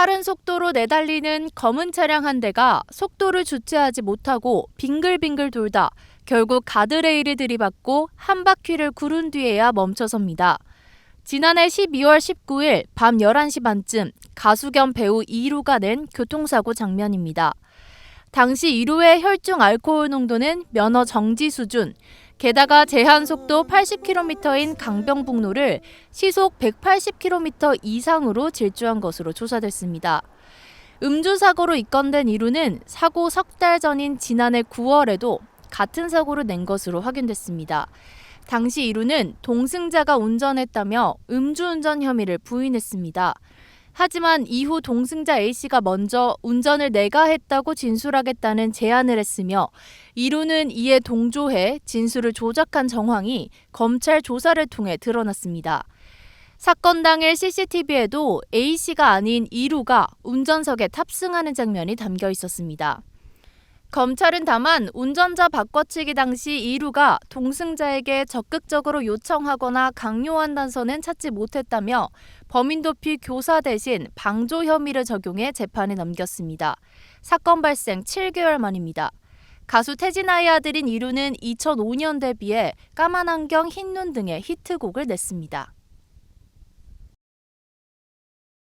빠른 속도로 내달리는 검은 차량 한 대가 속도를 주체하지 못하고 빙글빙글 돌다 결국 가드레일을 들이받고 한 바퀴를 구른 뒤에야 멈춰섭니다. 지난해 12월 19일 밤 11시 반쯤 가수 겸 배우 이루가 낸 교통사고 장면입니다. 당시 이루의 혈중 알코올 농도는 면허 정지 수준, 게다가 제한 속도 80km인 강병북로를 시속 180km 이상으로 질주한 것으로 조사됐습니다. 음주 사고로 입건된 이루는 사고 석 달 전인 지난해 9월에도 같은 사고를 낸 것으로 확인됐습니다. 당시 이루는 동승자가 운전했다며 음주운전 혐의를 부인했습니다. 하지만 이후 동승자 A씨가 먼저 운전을 내가 했다고 진술하겠다는 제안을 했으며 이루는 이에 동조해 진술을 조작한 정황이 검찰 조사를 통해 드러났습니다. 사건 당일 CCTV에도 A씨가 아닌 이루가 운전석에 탑승하는 장면이 담겨 있었습니다. 검찰은 다만 운전자 바꿔치기 당시 이루가 동승자에게 적극적으로 요청하거나 강요한다서는 찾지 못했다며 범인 도피 교사 대신 방조 혐의를 적용해 재판에 넘겼습니다. 사건 발생 7개월 만입니다. 가수 태진아의 아들인 이루는 2005년 데뷔해 까만 안경 흰 눈 등의 히트곡을 냈습니다.